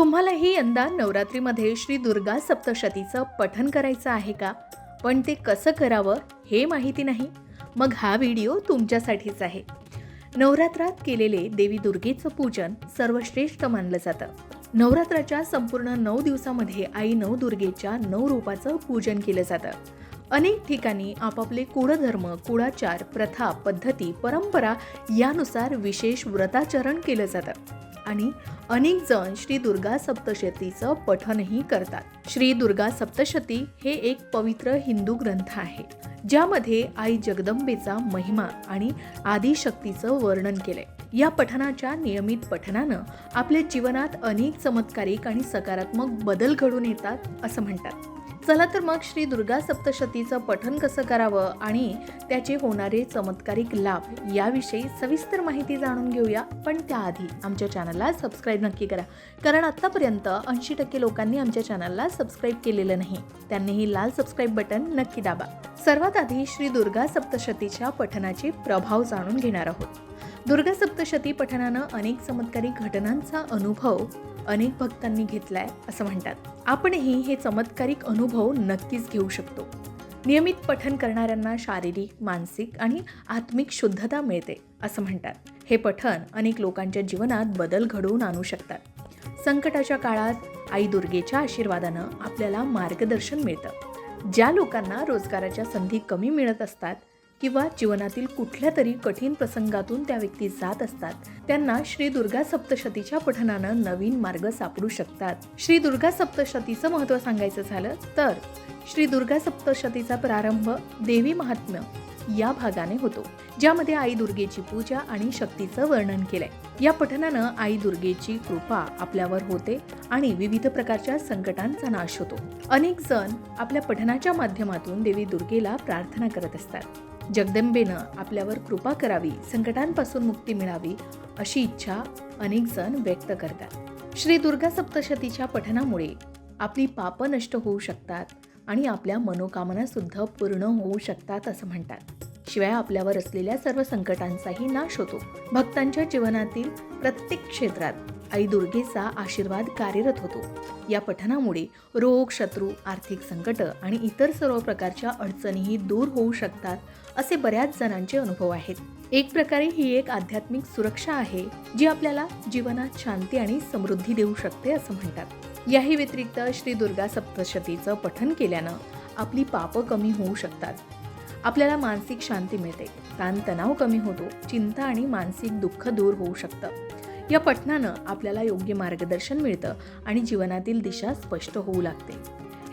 तुम्हालाही यंदा नवरात्रीमध्ये श्री दुर्गा सप्तशतीचं पठन करायचं आहे का? पण ते कसं करावं हे माहिती नाही. मग हा व्हिडिओ तुमच्यासाठीच आहे. नवरात्रात केलेले देवी दुर्गेचं पूजन सर्वश्रेष्ठ मानलं जातं. नवरात्राच्या संपूर्ण नऊ दिवसामध्ये आई नऊ दुर्गेच्या नऊ रूपाचं पूजन केलं जातं. अनेक ठिकाणी आपापले कुळधर्म कुळाचार प्रथा पद्धती परंपरा यानुसार विशेष व्रताचरण केलं जातं. आणि अनेक जण श्री दुर्गा सप्तशतीचं पठनही करतात. श्री दुर्गा सप्तशती हे एक पवित्र हिंदू ग्रंथ आहे ज्यामध्ये आई जगदंबेचा महिमा आणि आदिशक्तीचं वर्णन केलंय. या पठनाच्या नियमित पठनानं आपल्या जीवनात अनेक चमत्कारिक आणि सकारात्मक बदल घडून येतात असं म्हणतात. चला तर मग श्री दुर्गा सप्तशतीचं पठन कसं करावं आणि त्याचे होणारे चमत्कारिक लाभ याविषयी सविस्तर माहिती जाणून घेऊया. पण त्याआधी आमच्या चॅनलला सबस्क्राईब नक्की करा. कारण आत्तापर्यंत ऐंशी टक्के लोकांनी आमच्या चॅनलला सबस्क्राईब केलेलं नाही. त्यांनीही लाल सबस्क्राईब बटन नक्की दाबा. सर्वात आधी श्री दुर्गा सप्तशतीच्या पठनाचे प्रभाव जाणून घेणार आहोत. दुर्गा सप्तशती पठनानं अनेक चमत्कारिक घटनांचा अनुभव अनेक भक्तांनी घेतलाय असं म्हणतात. आपणही हे चमत्कारिक अनुभव नक्कीच घेऊ शकतो. नियमित पठन करणाऱ्यांना शारीरिक मानसिक आणि आत्मिक शुद्धता मिळते असं म्हणतात. हे पठन अनेक लोकांच्या जीवनात बदल घडवून आणू शकतात. संकटाच्या काळात आई दुर्गेच्या आशीर्वादानं आपल्याला मार्गदर्शन मिळतं. ज्या लोकांना रोजगाराच्या संधी कमी मिळत असतात किंवा जीवनातील कुठल्या तरी कठीण प्रसंगातून त्या व्यक्ती जात असतात. त्यांना श्री दुर्गा सप्तशतीच्या पठनानं नवीन मार्ग सापडू शकतात. श्री दुर्गा सप्तशतीचं महत्त्व सांगायचं झालं तर श्री दुर्गा सप्तशतीचा प्रारंभ देवी महात्म्य या भागाने होतो ज्यामध्ये आई दुर्गेची पूजा आणि शक्तीचं वर्णन केलंय. या पठनानं आई दुर्गेची कृपा आपल्यावर होते आणि विविध प्रकारच्या संकटांचा नाश होतो. अनेक जण आपल्या पठनाच्या माध्यमातून देवी दुर्गेला प्रार्थना करत असतात. जगदंबेनं आपल्यावर कृपा करावी संकटांपासून मुक्ती मिळावी अशी इच्छा अनेक जण व्यक्त करतात. श्री दुर्गा सप्तशतीच्या पठनामुळे आपली पापं नष्ट होऊ शकतात आणि आपल्या मनोकामनासुद्धा पूर्ण होऊ शकतात असं म्हणतात. शिवाय आपल्यावर असलेल्या सर्व संकटांचाही नाश होतो. भक्तांच्या जीवनातील प्रत्येक क्षेत्रात आई दुर्गेचा आशीर्वाद कार्यरत होतो. या पठनामुळे रोग शत्रू आर्थिक संकट आणि इतर सर्व प्रकारच्या अडचणीही दूर होऊ शकतात असे बऱ्याच जणांचे अनुभव आहेत. एक प्रकारे ही एक आध्यात्मिक सुरक्षा आहे जी आपल्याला जीवनात शांती आणि समृद्धी देऊ शकते असं म्हणतात. याही व्यतिरिक्त श्री दुर्गा सप्तशतीचं पठन केल्यानं आपली पापं कमी होऊ शकतात. आपल्याला मानसिक शांती मिळते. ताणतणाव कमी होतो. चिंता आणि मानसिक दुःख दूर होऊ शकतं. या पठनानं आपल्याला योग्य मार्गदर्शन मिळतं आणि जीवनातील दिशा स्पष्ट होऊ लागते.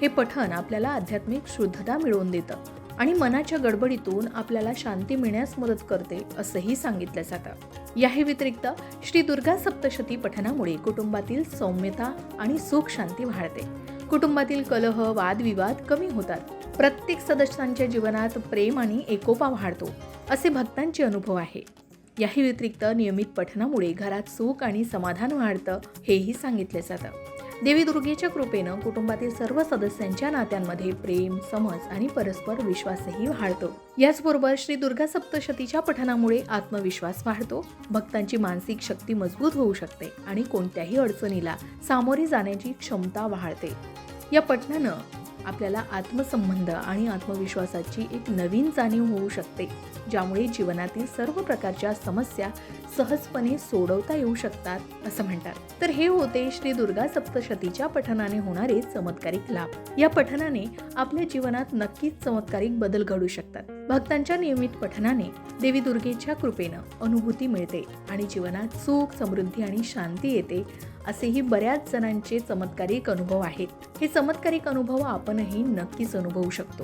हे पठण आपल्याला आध्यात्मिक शुद्धता मिळवून देतं आणि मनाच्या गडबडीतून आपल्याला शांती मिळण्यास मदत करते असंही सांगितलं जातं याही व्यतिरिक्त श्री दुर्गा सप्तशती पठनामुळे कुटुंबातील सौम्यता आणि सुख शांती वाढते. कुटुंबातील कलह वादविवाद कमी होतात. प्रत्येक सदस्यांच्या जीवनात प्रेम आणि एकोपा वाढतो असे भक्तांचे अनुभव आहे. याही व्यतिरिक्त नियमित पठनामुळे घरात सुख आणि समाधान वाढतं हेही सांगितले जातं. देवी दुर्गेच्या कृपेनं कुटुंबातील सर्व सदस्यांच्या नात्यांमध्ये प्रेम समज आणि परस्पर विश्वासही वाढतो. याचबरोबर श्री दुर्गा सप्तशतीच्या पठनामुळे आत्मविश्वास वाढतो. भक्तांची मानसिक शक्ती मजबूत होऊ शकते आणि कोणत्याही अडचणीला सामोरे जाण्याची क्षमता वाढते. या पठनानं आपल्याला आत्मसंबंध आणि आत्मविश्वासाची एक नवीन जाणीव होऊ शकते ज्यामुळे जीवनातील सर्व प्रकारच्या समस्या सहजपणे सोडवता येऊ शकतात असं म्हणतात. तर हे होते श्री दुर्गा सप्तशतीच्या पठनाने होणारे चमत्कारिक लाभ. या पठनाने आपल्या जीवनात नक्कीच चमत्कारिक बदल घडू शकतात. भक्तांच्या नियमित पठनाने देवी दुर्गेच्या कृपेनं अनुभूती मिळते आणि जीवनात सुख समृद्धी आणि शांती येते असेही बऱ्याच जणांचे चमत्कारिक अनुभव आहेत. हे चमत्कारिक अनुभव आपणही नक्कीच अनुभवू शकतो.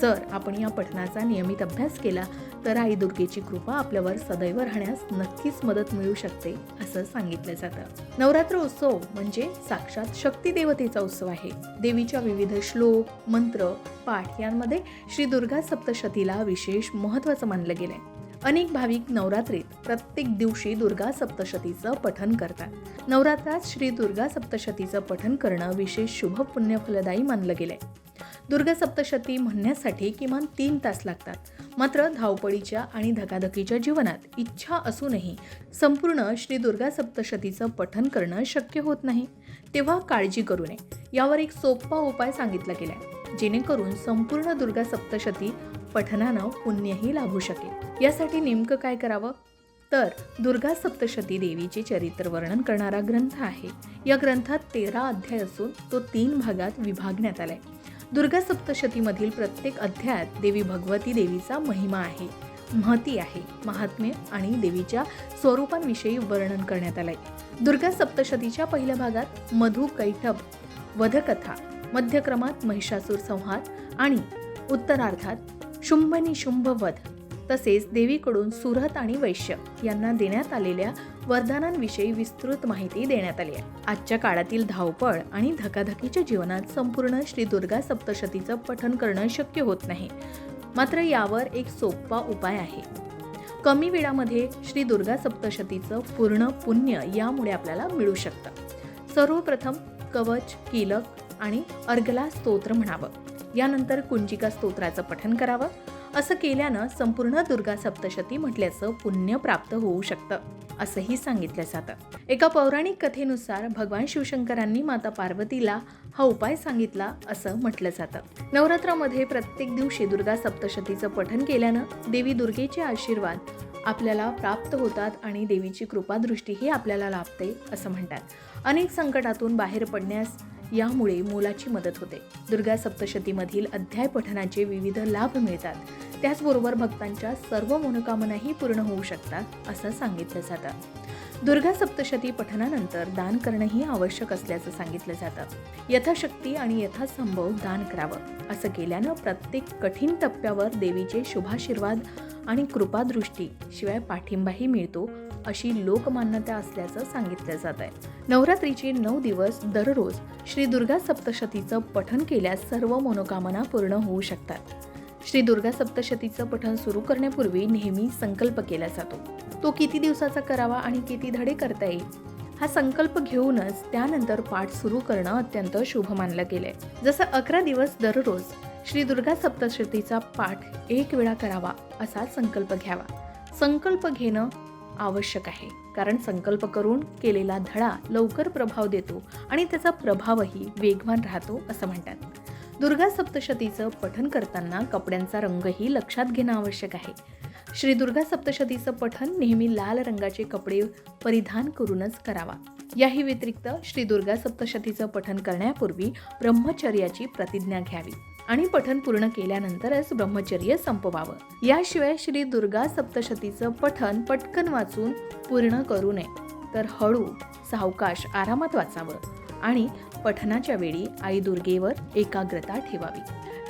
जर आपण या पठणाचा नियमित अभ्यास केला तर आई दुर्गेची कृपा आपल्यावर सदैव राहण्यास नक्कीच मदत मिळू शकते असं सांगितलं जातं. नवरात्र उत्सव म्हणजे साक्षात शक्ती देवतेचा उत्सव आहे. देवीच्या विविध श्लोक मंत्र पाठ यांमध्ये श्री दुर्गा सप्तशतीला विशेष महत्त्वाचं मानलं गेलंय. अनेक भाविक नवरात्रीत प्रत्येक दिवशी दुर्गा सप्तशतीचं पठन करतात. नवरात्रात श्री दुर्गा सप्तशतीचं पठन करणं विशेष शुभ पुण्य फलदायी मानलं गेलंय. दुर्गा सप्तशती म्हणण्यासाठी किमान तीन तास लागतात. मात्र धावपळीच्या आणि धकाधकीच्या जीवनात इच्छा असूनही संपूर्ण श्री दुर्गा सप्तशतीचं पठन करणं शक्य होत नाही. तेव्हा काळजी करू नये. यावर एक सोपा उपाय सांगितला गेलाय. जेणेकरून संपूर्ण दुर्गा सप्तशती पठणानं पुण्यही लाभू शकेल. यासाठी नेमकं काय करावं? तर दुर्गा सप्तशती देवीचे चरित्र वर्णन करणारा ग्रंथ आहे. या ग्रंथात तेरा अध्याय असून तो तीन भागात विभागण्यात आलाय. दुर्गा सप्तशतीमधील प्रत्येक अध्यायात देवी भगवती देवीचा महिमा आहे महती आहे महात्म्य आणि देवीच्या स्वरूपांविषयी वर्णन करण्यात आलंय. दुर्गा सप्तशतीच्या पहिल्या भागात मधु कैठब वधकथा मध्यक्रमात महिषासूर संहार आणि उत्तरार्धात शुंभनी शुंभवध तसेच देवीकडून सुरत आणि वैश्य यांना देण्यात आलेल्या वरदानांविषयी विस्तृत माहिती देण्यात आली आहे. आजच्या काळातील धावपळ आणि धकाधकीच्या जीवनात संपूर्ण श्री दुर्गा सप्तशतीचं पठन करणं शक्य होत नाही. मात्र यावर एक सोपा उपाय आहे. कमी वेळामध्ये श्री दुर्गा सप्तशतीचं पूर्ण पुण्य यामुळे आपल्याला मिळू शकतं. सर्वप्रथम कवच कीलक आणि अर्गला स्तोत्र म्हणावं. यानंतर कुंजिका स्तोत्राचं पठन करावं असं केल्यानं संपूर्ण दुर्गा सप्तशती म्हटल्याचं पुण्य प्राप्त होऊ शकतं असंही सांगितलं जातं. एका पौराणिक कथेनुसार भगवान शिवशंकरांनी माता पार्वतीला हा उपाय सांगितला असं म्हटलं जातं. नवरात्रामध्ये प्रत्येक दिवशी दुर्गा सप्तशतीचं पठन केल्यानं देवी दुर्गेचे आशीर्वाद आपल्याला प्राप्त होतात आणि देवीची कृपादृष्टीही आपल्याला लाभते असं म्हणतात. अनेक संकटातून बाहेर पडण्यास यामुळे मोलाची मदत होते. दुर्गा सप्तशतीमधील अध्याय पठणाचे विविध लाभ मिळतात. त्याचबरोबर भक्तांच्या सर्व मनोकामनाही पूर्ण होऊ शकतात असं सांगितलं जातं. दुर्गा सप्तशती पठणानंतर दान करणंही आवश्यक असल्याचं सांगितलं जातं. यथाशक्ती आणि यथासंभव दान करावं असं केल्यानं प्रत्येक कठीण टप्प्यावर देवीचे शुभाशीर्वाद आणि कृपादृष्टी शिवाय पाठिंबाही मिळतो अशी लोकमान्यता असल्याचं सांगितलं जात आहे. नवरात्रीचे नऊ दिवस दररोज श्री दुर्गा सप्तशतीचं पठन केल्यास सर्व मनोकामना पूर्ण होऊ शकतात. श्री दुर्गा सप्तशतीचं पठण सुरू करण्यापूर्वी नेहमी संकल्प केला जातो. तो किती दिवसाचा करावा आणि किती धडे करता येईल? हा संकल्प घेऊनच त्यानंतर पाठ सुरू करणं अत्यंत शुभ मानलं गेलंय. जसं अकरा दिवस दररोज श्री दुर्गा सप्तशतीचा पाठ एक वेळा करावा असा संकल्प घ्यावा. संकल्प घेणं आवश्यक आहे. कारण संकल्प करून केलेला धडा लवकर प्रभाव देतो आणि त्याचा प्रभावही वेगवान राहतो असं म्हणतात. दुर्गा सप्तशतीचं पठन करताना कपड्यांचा रंगही लक्षात घेणं आवश्यक आहे. श्री दुर्गा सप्तशतीचं पठन नेहमी लाल रंगाचे कपडे परिधान करूनच करावा. याही व्यतिरिक्त श्री दुर्गा सप्तशतीचं पठन करण्यापूर्वी ब्रह्मचर्याची प्रतिज्ञा घ्यावी. आणि पठन पूर्ण केल्यानंतरच ब्रह्मचर्य संपवावं. याशिवाय श्री दुर्गा सप्तशतीचं पठन पटकन वाचून पूर्ण करू नये. तर हळू सावकाश आरामात वाचावं आणि पठनाच्या वेळी आई दुर्गेवर एकाग्रता ठेवावी.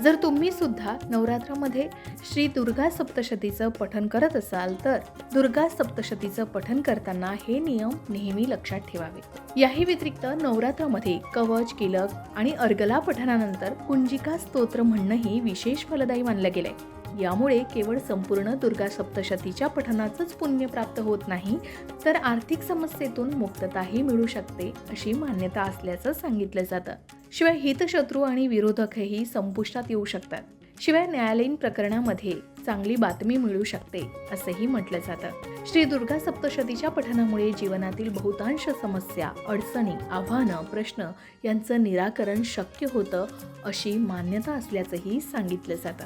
जर तुम्ही सुद्धा नवरात्रामध्ये श्री दुर्गा सप्तशतीचं पठन करत असाल तर दुर्गा सप्तशतीचं पठन करताना हे नियम नेहमी लक्षात ठेवावे. याही व्यतिरिक्त नवरात्रामध्ये कवच किलक आणि अर्गला पठनानंतर कुंजिका स्तोत्र म्हणणंही विशेष फलदायी मानलं गेलंय. यामुळे केवळ संपूर्ण दुर्गा सप्तशतीच्या पठनाचंच पुण्य प्राप्त होत नाही तर आर्थिक समस्येतून मुक्तताही मिळू शकते अशी मान्यता असल्याचं सांगितलं जातं. शिवाय हितशत्रू आणि विरोधकही संपुष्टात येऊ शकतात. शिवाय न्यायालयीन प्रकरणामध्ये चांगली बातमी मिळू शकते असंही म्हटलं जातं. श्री दुर्गा सप्तशतीच्या पठणामुळे जीवनातील बहुतांश समस्या अडचणी आव्हानं प्रश्न यांचं निराकरण शक्य होतं अशी मान्यता असल्याचंही सांगितलं जातं.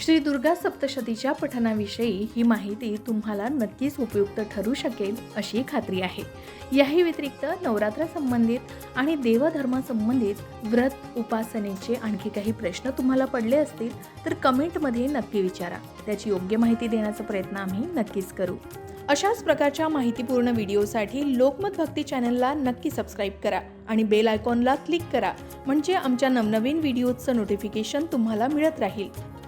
श्री दुर्गा सप्तशतीच्या पठणाविषयी ही माहिती तुम्हाला नक्कीच उपयुक्त ठरू शकेल अशी खात्री आहे. याही व्यतिरिक्त नवरात्र संबंधित आणि देवधर्मासंबंधित व्रत उपासनेचे आणखी काही प्रश्न तुम्हाला पडले असतील तर कमेंटमध्ये नक्की विचारा. त्याची योग्य माहिती देण्याचा प्रयत्न आम्ही नक्कीच करू. अशाच प्रकारच्या माहितीपूर्ण व्हिडिओसाठी लोकमत भक्ती चॅनलला नक्की सबस्क्राईब करा आणि बेल आयकॉनला क्लिक करा. म्हणजे आमच्या नवनवीन व्हिडिओचं नोटिफिकेशन तुम्हाला मिळत राहील.